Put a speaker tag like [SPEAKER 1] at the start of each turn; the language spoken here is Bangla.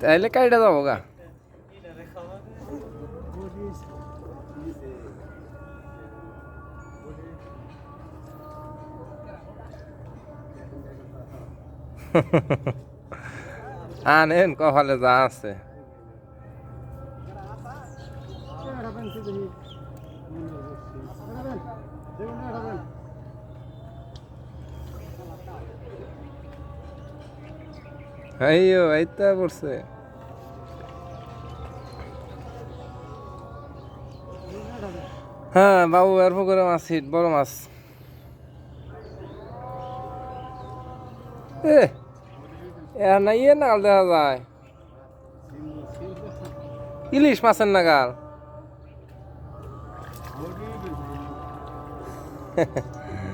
[SPEAKER 1] তাইলে কাইটা যাব গা। আনেন কপালে যা আছে। আইয়ো, আইতা পড়ছে। হ্যাঁ বাবু আর পুকুরে মাছ হিট বড় মাছ। এ না ইয়ে নাগাল দেখা যায়। ইলিশ মাছের নাগাল।